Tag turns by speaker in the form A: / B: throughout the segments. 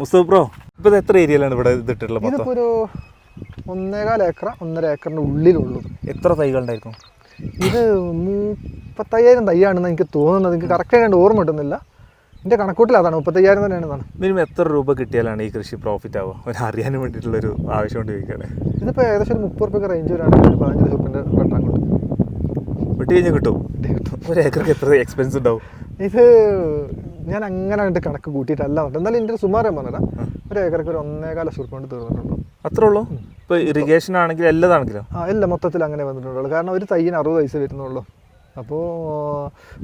A: മുസ്തഫ് bro ഇപ്പൊ എത്ര ഏരിയയിലാണ് ഇവിടെ ഇത് ഇട്ടിട്ടുള്ളത്
B: ഇതിപ്പോ ഒരു ഒന്നേകാൽ ഏക്കർ ഒന്നര ഏക്കറിന്റെ ഉള്ളിലുള്ളൂ
A: എത്ര തൈകൾ ഉണ്ടായിരിക്കും?
B: ഇത് മുപ്പത്തയ്യായിരം തൈയാണെന്ന് എനിക്ക് തോന്നുന്നത്. എനിക്ക് കറക്റ്റ് ആയിട്ട് ഓർമ്മ കിട്ടുന്നില്ല. എന്റെ കണക്കൂട്ടിൽ അതാണ് മുപ്പത്തയ്യായിരം തന്നെയാണ്
A: മിനിമം എത്ര രൂപ കിട്ടിയാലാണ് ഈ കൃഷി പ്രോഫിറ്റ് ആവുക? ഒരു അറിയാൻ വേണ്ടിയിട്ടുള്ളൊരു ആവശ്യം കൊണ്ട് ചോദിക്കുകയാണ്
B: ഇതിപ്പോൾ ഏകദേശം ഒരു മുപ്പത് റുപ്യ റേഞ്ച് വരാണെങ്കിൽ പതിനഞ്ച് റുപ്യന്റെ വെട്ടാൻ കിട്ടും
A: വെട്ടി കഴിഞ്ഞാൽ കിട്ടും. ഒരു ഏക്കർക്ക് എത്ര എക്സ്പെൻസ് ഉണ്ടാവും?
B: ഇത് ഞാൻ അങ്ങനെ കണ്ട് കണക്ക് കൂട്ടിയിട്ടല്ല പറഞ്ഞത്. എന്നാലും എന്റെ സുമാരം പറഞ്ഞതാ. ഒരു ഏക്കർക്ക് ഒരു ഒന്നേകാല റുപ്യ കൊണ്ട് തീർന്നിട്ടുണ്ടോ
A: അത്രേ ഉള്ളൂ? ഇപ്പൊ ഇറിഗേഷൻ ആണെങ്കിലും എല്ലാതാണെങ്കിലും?
B: ആ എല്ലാം മൊത്തത്തിൽ അങ്ങനെ വന്നിട്ടുള്ളൂ. കാരണം ഒരു തൈയിന് അറുപത് പൈസ വരുന്നുള്ളൂ. അപ്പോൾ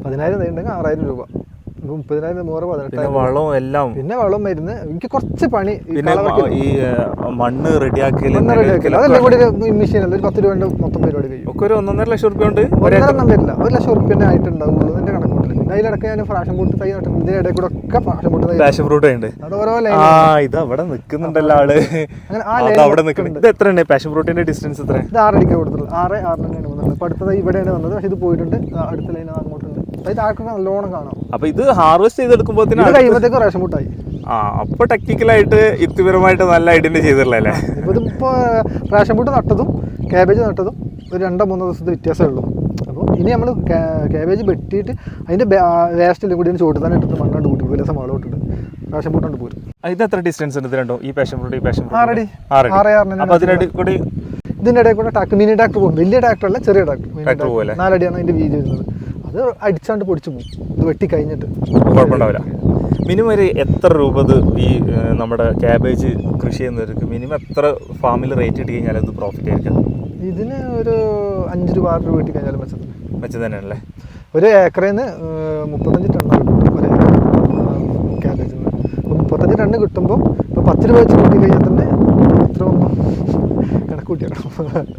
B: പതിനായിരം തൈ ഉണ്ടെങ്കിൽ ആറായിരം രൂപ. ഇപ്പോൾ മുപ്പതിനായിരം നൂറ്
A: പിന്നെ
B: പതിനെട്ടായിരം
A: വളവും എല്ലാം.
B: പിന്നെ വളം മരുന്ന്. എനിക്ക് കുറച്ച് പണി
A: പിന്നെ ഈ മണ്ണ്
B: റെഡിയാക്കി അതെല്ലാം കൂടി മെഷീൻ അല്ല? ഒരു പത്ത് രൂപ മൊത്തം പരിപാടി കഴിയും.
A: ഒക്കെ ഒരു ഒന്നൊന്നര ലക്ഷം റുപ്യ ഉണ്ട്?
B: ഒന്നരെണ്ണം വരില്ല ഒരു ലക്ഷം ഉറുപ്പ്യന്റെ ആയിട്ടുണ്ടാവുള്ളൂ എന്റെ കണക്കൂട്ടിൽ പിന്നെ അതിലിടയ്ക്ക് ഞാൻ ഫ്രാഷൻ ബൂട്ട് തൈ നട്ടു. ഇതിന്റെ ഇടയിൽ കൂടെ ഒക്കെ ഫ്രാഷൻ ബൂട്ട് തൈ
A: പാഷൻ ഫ്രൂട്ട് ഉണ്ട്.
B: അത് ഓരോ ലൈൻ
A: ആ ഇത് അവിടെ നിൽക്കുന്നുണ്ടല്ലോ
B: ആൾ
A: അത് അവിടെ നിൽക്കുന്നുണ്ട്. ഇത് എത്ര ഉണ്ട് പാഷൻ ഫ്രൂട്ടിന്റെ ഡിസ്റ്റൻസ് എത്ര
B: ഇത് ആറടിക്ക് കൊടുത്തുള്ളൂ ആറ് ആറ് തന്നെയാണ് വന്നത് അപ്പോൾ അടുത്തത് ഇവിടെയാണ് വന്നത്. പക്ഷേ ഇത് പോയിട്ടുണ്ട്. അടുത്ത ലൈൻ അങ്ങോട്ടുണ്ട്. അത് താഴെ നല്ലോണം കാണാം.
A: അപ്പൊ ഇത് ഹാർവെസ്റ്റ് ചെയ്തെടുക്കുമ്പോ
B: ഇത് കഴിയുമ്പോഴത്തേക്ക് റേഷൻ ബൂട്ടായി
A: ആ അപ്പൊ ടെക്നിക്കലായിട്ട് യുക്തിപരമായിട്ട് നല്ല ഐഡന്റിഫൈ ചെയ്തിട്ടുള്ളല്ലേ
B: ഇപ്പോൾ ഇതിപ്പോൾ റേഷൻ ബൂട്ട് നട്ടതും കാബേജ് നട്ടതും ഒരു രണ്ടോ മൂന്നോ ദിവസത്തെ വ്യത്യാസമേ ഉള്ളൂ. അപ്പോൾ ഇനി നമ്മൾ കാബേജ് വെട്ടിയിട്ട് അതിന്റെ വേസ്റ്റിലും കൂടി ചോട്ട് തന്നെ ഇട്ടിട്ട് മണ്ണാണ്ട് കൂട്ടി ഒരു ദിവസം വളം ഇട്ടിട്ട് റേഷൻ ബൂട്ടുണ്ട് പോരും.
A: ഇത് എത്ര ഡിസ്റ്റൻസ് ഉണ്ട് ഇത് രണ്ടോ? ഈ പേഷൻ ഫ്രൂട്ട് ഈ പേഷൻ
B: ആറടി. ആറ് ആറിന്
A: അപ്പൊ അതിനടി കൂടി
B: ഇതിന്റെ ഇടയിൽ കൂടെ ടാക്ടർ മിനി ട്രാക്ടർ പോകും. വലിയ ട്രാക്ടർ അല്ല ചെറിയ ട്രാക്ടർ. നാലടിയാണ് അതിന്റെ വീതി വരുന്നത്. അത് അടിച്ചാണ്ട് പൊടിച്ചു പോകും ഇത് വെട്ടി കഴിഞ്ഞിട്ട്
A: കുഴപ്പമുണ്ടാവില്ല. മിനിമം ഒരു എത്ര രൂപ ഇത് ഈ നമ്മുടെ ക്യാബേജ് കൃഷി ചെയ്യുന്നവർക്ക് മിനിമം എത്ര ഫാമിൽ റേറ്റ് ഇട്ട് കഴിഞ്ഞാൽ അത് പ്രോഫിറ്റ് ആയിരിക്കും?
B: ഇതിന് ഒരു അഞ്ച് രൂപ ആറ് രൂപ വെട്ടി കഴിഞ്ഞാലും മെച്ചത്തിന്
A: മെച്ചം തന്നെയാണല്ലേ?
B: ഒരു ഏക്കറിൽ നിന്ന് മുപ്പത്തഞ്ച് ടണ്ണാണ് ഒരു ക്യാബേജിൽ നിന്ന് അപ്പോൾ മുപ്പത്തഞ്ച് ടണ്ണ് കിട്ടുമ്പോൾ ഇപ്പോൾ പത്ത് രൂപ വെച്ച് കൂട്ടി കഴിഞ്ഞാൽ തന്നെ എത്ര കൂട്ടിയാണ്.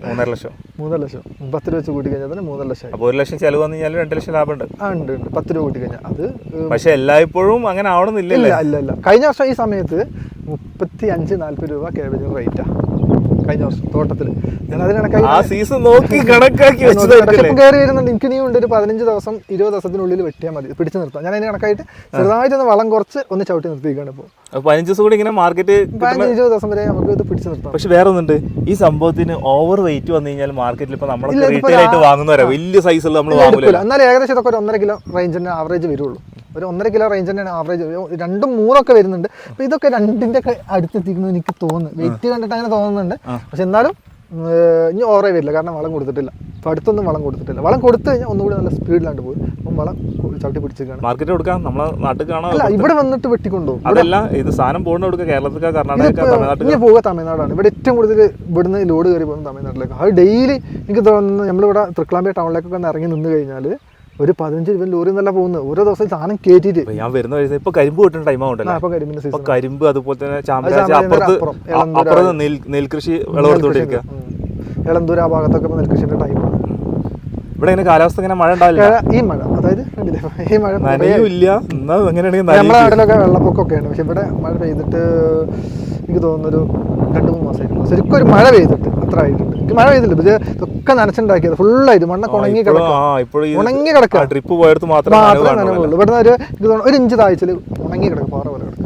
A: മൂന്നര ലക്ഷം.
B: മൂന്നര ലക്ഷം. പത്ത് രൂപ വെച്ച് കൂട്ടി കഴിഞ്ഞാൽ തന്നെ മൂന്നര ലക്ഷം
A: അപ്പോൾ ഒരു ലക്ഷം ചെലവ് വന്നു കഴിഞ്ഞാൽ രണ്ട് ലക്ഷം ലാഭമുണ്ട്.
B: ആ ഉണ്ട് ഉണ്ട്. പത്ത് രൂപ കൂട്ടി കഴിഞ്ഞാൽ അത്
A: പക്ഷേ എല്ലായ്പ്പോഴും അങ്ങനെ ആവണമെന്നില്ല
B: ഇല്ല ഇല്ല. കഴിഞ്ഞ വർഷം ഈ സമയത്ത് മുപ്പത്തി അഞ്ച് നാല്പത് രൂപ ക്യാബേജിന് റേറ്റാ കഴിഞ്ഞ വർഷം തോട്ടത്തിൽ ഞാൻ അതിന് കണക്കായി
A: ആ സീസൺ നോക്കി കണക്കാക്കി
B: കയറി വരുന്നുണ്ട്. എനിക്ക് നീ ഉണ്ട് ഒരു പതിനഞ്ച് ദിവസം ഇരുപത് ദിവസത്തിനുള്ളിൽ വെട്ടിയാൽ മതി. പിടിച്ചു നിർത്താം. ഞാൻ അതിന് കണക്കായിട്ട് ചെറുതായിട്ട് ഒന്ന് വളം കുറച്ച് ഒന്ന് ചവിട്ടി നിർത്തിയിരിക്കുകയാണ് ഇപ്പോൾ
A: പതിനഞ്ച് ദിവസം കൂടി ഇങ്ങനെ മാർക്കറ്റ്
B: പതിനഞ്ച് ഇരുപത് ദിവസം വരെ നമുക്ക് ഇത് പിടിച്ചു നിർത്താം.
A: പക്ഷെ വേറെ ഒന്നുണ്ട്. ഈ സംഭവത്തിന് ഓവർ വെയിറ്റ് വന്നു കഴിഞ്ഞാൽ മാർക്കറ്റിൽ ഇപ്പൊ നമ്മൾ റീറ്റെയിൽ ആയിട്ട് വാങ്ങുന്നവരാ. വലിയ സൈസുള്ള നമ്മൾ
B: വാങ്ങില്ല
A: വാങ്ങൂല
B: എന്നാലും ഏകദേശം ഇതൊക്കെ ഒരു ഒന്നര കിലോ റേഞ്ചിന്റെ ആവറേജ് വരുള്ളൂ. ഒരു ഒന്നര കിലോ റേഞ്ച് തന്നെയാണ് ആവറേജ് രണ്ടും മൂന്നൊക്കെ വരുന്നുണ്ട്. അപ്പൊ ഇതൊക്കെ രണ്ടിന്റെ ഒക്കെ അടുത്തെത്തിക്കുന്നത് എനിക്ക് തോന്നുന്നു. വെയിറ്റ് കണ്ടിട്ട് അങ്ങനെ തോന്നുന്നുണ്ട്. പക്ഷെ എന്നാലും ഇനി ഓറേ വരില്ല. കാരണം വളം കൊടുത്തിട്ടില്ല. അപ്പൊ അടുത്തൊന്നും വളം കൊടുത്തിട്ടില്ല. വളം കൊടുത്തു കഴിഞ്ഞാൽ ഒന്നുകൂടി നല്ല സ്പീഡിലാണ്ട് പോകും അപ്പം വളം ചവിട്ടി പിടിച്ചിരിക്കുകയാണ്.
A: മാർക്കറ്റ് കൊടുക്കാം. നമ്മളെ നാട്ടിൽ കാണാം
B: അല്ല ഇവിടെ വന്നിട്ട് വെട്ടിക്കൊണ്ടുപോകും.
A: അതല്ല ഇത് സാധനം പോകുന്ന കൊടുക്കുക കേരളത്തിലൊക്കെ കർണാടക
B: ഇനി പോവുക തമിഴ്നാടാണ്. ഇവിടെ ഏറ്റവും കൂടുതൽ ഇവിടുന്ന് ലോഡ് കയറി പോകുന്നത് തമിഴ്നാട്ടിലേക്ക്. അത് ഡെയിലി എനിക്ക് തോന്നുന്നു നമ്മളിവിടെ തൃക്കളാമ്പേ ടൗണിലേക്കൊക്കെ ഒന്ന് ഇറങ്ങി നിന്ന് കഴിഞ്ഞാൽ ഒരു പതിനഞ്ച് രൂപ ലോറി എന്നല്ല പോകുന്നത്. ഓരോ ദിവസം സാധനം കയറ്റിയിട്ട്
A: ഇപ്പൊ ഞാൻ വരുന്ന വഴി ഇപ്പൊ കരിമ്പ് കിട്ടുന്ന ടൈം ആവുണ്ടല്ലോ. ഇപ്പൊ കരിമ്പ് അതുപോലെ തന്നെ ചാമ്പരാജ് അപ്പുറത്ത് നെൽകൃഷി വിളവെടുത്തോണ്ടിരിക്കുക
B: എളന്തൂർ ആ ഭാഗത്തൊക്കെ ഇപ്പോൾ നെൽകൃഷിന്റെ ടൈമാണ്
A: ഇവിടെ ഇങ്ങനെ കാലാവസ്ഥ ഇങ്ങനെ മഴ ഉണ്ടാവില്ല?
B: ഈ മഴ. അതായത് ഈ മഴ
A: നനയില്ല എന്നാ എങ്ങനെയാണെങ്കിൽ
B: നമ്മുടെ നാട്ടിലൊക്കെ വെള്ളപ്പൊക്കമൊക്കെയാണ് പക്ഷെ ഇവിടെ മഴ പെയ്തിട്ട് എനിക്ക് തോന്നുന്നൊരു രണ്ട് മൂന്ന് മാസമായിരുന്നു. ശരിക്കും ഒരു മഴ പെയ്തിട്ട്. അത്ര ആയിട്ടുണ്ട് മഴ പെയ്തില്ല ഇത് ഇതൊക്കെ നനച്ചുണ്ടാക്കിയത്. ഫുള്ളായിട്ട് മണ്ണൊക്കെ ഉണങ്ങി
A: ഇപ്പോഴും
B: കിടക്കും.
A: ആ ഇപ്പോഴും ഈ
B: ഉണങ്ങി കിടക്കുക.
A: ട്രിപ്പ് പോയടുത്ത് മാത്രമേ നനവ്
B: മാത്രമേ നനവുള്ളൂ. ഇവിടുന്ന് ഒരു ഒരു ഇഞ്ച് താഴ്ചയിൽ ഉണങ്ങി കിടക്കും പാറ പോലെ കിടക്കും.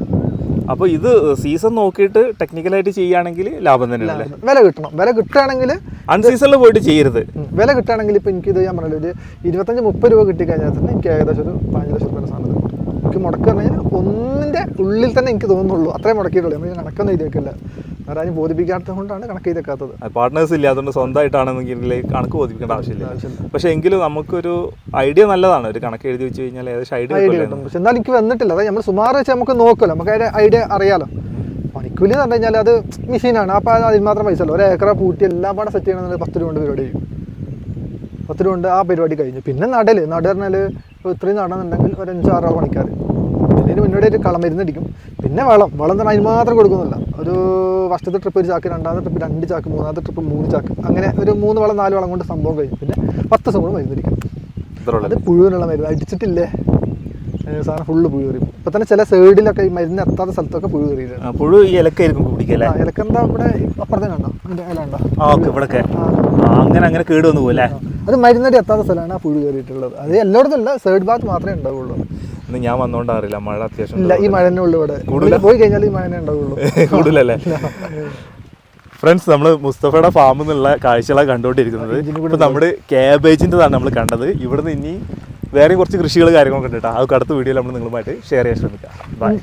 A: അപ്പോൾ ഇത് സീസൺ നോക്കിയിട്ട് ടെക്നിക്കലായിട്ട് ചെയ്യുകയാണെങ്കിൽ ലാഭം തന്നെയല്ലേ
B: വില കിട്ടണം. വില കിട്ടുകയാണെങ്കിൽ
A: അൺസീസണിൽ പോയിട്ട് ചെയ്യരുത്.
B: വില കിട്ടുകയാണെങ്കിൽ എനിക്ക് എനിക്കിത് ഞാൻ പറഞ്ഞില്ല ഒരു ഇരുപത്തഞ്ച് മുപ്പത് രൂപ കിട്ടിക്കഴിഞ്ഞാൽ തന്നെ എനിക്ക് ഏകദേശം ഒരു പതിനഞ്ച് ലക്ഷം രൂപയുടെ സാധനം എനിക്ക് മുടക്ക് എന്ന് കഴിഞ്ഞാൽ ഒന്നിന്റെ ഉള്ളിൽ തന്നെ എനിക്ക് തോന്നുന്നുള്ളൂ. അത്രയും മുടക്കിയിട്ടുള്ളൂ. നമ്മൾ കണക്കൊന്നും എഴുതി ആരും ബോധിപ്പിക്കാത്തത് കൊണ്ടാണ് കണക്ക് ചെയ്തേക്കാത്തത്.
A: പാർട്ട്നേഴ്സ് ഇല്ല അതുകൊണ്ട് സ്വന്തമായിട്ടാണെന്നെങ്കിൽ കണക്ക് ബോധിപ്പിക്കേണ്ട ആവശ്യമില്ല. പക്ഷേ എങ്കിലും നമുക്കൊരു ഐഡിയ നല്ലതാണ്. ഒരു കണക്ക് എഴുതി വെച്ച് കഴിഞ്ഞാൽ ഏകദേശം ഐഡിയ
B: കിട്ടും. പക്ഷെ എന്നാലും എനിക്ക് വന്നിട്ടില്ല. അതായത് നമ്മൾ സുമാർ വെച്ച് നമുക്ക് നോക്കുമല്ലോ. നമുക്ക് അതിന്റെ ഐഡിയ അറിയാലോ. പണിക്കൂലി എന്ന് പറഞ്ഞു കഴിഞ്ഞാൽ അത് മെഷീനാണ് അപ്പോൾ അത് അതിന് മാത്രം പൈസ അല്ല ഒരു ഏക്കറ പൂട്ടി എല്ലാം പാടെ സെറ്റ് ചെയ്യണമെന്നുണ്ടെങ്കിൽ പത്ത് രൂപ കൊണ്ട് പരിപാടി ചെയ്യും പത്ത് രൂപ കൊണ്ട് ആ പരിപാടി കഴിഞ്ഞു. പിന്നെ നടൽ. നടന്നാൽ പറഞ്ഞാൽ ഇത്രയും നടന്നുണ്ടെങ്കിൽ ഒരു അഞ്ചാറ് പണിക്കാർ പിന്നെ മുന്നോടിയായിട്ട് കളം മരുന്നടിക്കും. പിന്നെ വളം. വളം തന്നെ അതിന് മാത്രം കൊടുക്കുന്നില്ല. ഒരു ഫസ്റ്റത്തെ ട്രിപ്പ് ഒരു ചാക്ക് രണ്ടാമത്തെ ട്രിപ്പ് രണ്ട് ചാക്ക് മൂന്നാമത്തെ ട്രിപ്പ് മൂന്ന് ചാക്ക്. അങ്ങനെ ഒരു മൂന്ന് വളം നാല് വളം കൊണ്ട് സംഭവം കഴിഞ്ഞു പിന്നെ പത്ത് ദിവസം കൂടെ മരുന്നടിക്കും അത് പുഴുവിനുള്ള മരുന്ന്. അടിച്ചിട്ടില്ലേ? സാധനം ഫുള്ള് പുഴു കയറി ഇപ്പൊ തന്നെ ചില സൈഡിലൊക്കെ ഈ മരുന്ന് എത്താത്ത സ്ഥലത്തൊക്കെ പുഴു കയറിയിട്ടുണ്ട്
A: പുഴു ഈ ഇലക്കായിരിക്കും കുടിക്കല്ലേ?
B: ആ ഇലക്കെന്താ ഇവിടെ അപ്പുറത്തെ കണ്ടോ ഇല ഉണ്ടോ.
A: ആ, അങ്ങനെ അങ്ങനെ കേട് വന്നു പോലെ
B: അത് മരുന്നടി എത്താത്ത സ്ഥലമാണ് ആ പുഴു കയറിയിട്ടുള്ളത്. അത് എല്ലായിടത്തും അല്ല സൈഡ് ഭാഗത്ത് മാത്രമേ ഉണ്ടാവുള്ളൂ.
A: ഇന്ന് ഞാൻ വന്നോണ്ട് അറിയില്ല. മഴ അത്യാവശ്യം
B: ഇല്ല ഈ മഴ തന്നെ ഉള്ളു ഇവിടെ. പോയി കഴിഞ്ഞാൽ ഈ മഴ തന്നെ ഉണ്ടാവുള്ളൂ.
A: കൂടുതലല്ലേ? ഫ്രണ്ട്സ് നമ്മൾ മുസ്തഫയുടെ ഫാമിൽ നിന്നുള്ള കാഴ്ചകളാണ് കണ്ടുകൊണ്ടിരിക്കുന്നത്. ഇപ്പൊ നമ്മുടെ ക്യാബേജിന്റെതാണ് നമ്മൾ കണ്ടത്. ഇവിടുന്ന് ഇനി വേറെ കുറച്ച് കൃഷികൾ കാര്യങ്ങളൊക്കെ ഉണ്ട് കേട്ടോ. അതൊക്കെ അടുത്ത വീഡിയോയിൽ നമ്മൾ നിങ്ങളുമായിട്ട് ഷെയർ ചെയ്യാൻ ശ്രമിക്കാം. ബൈ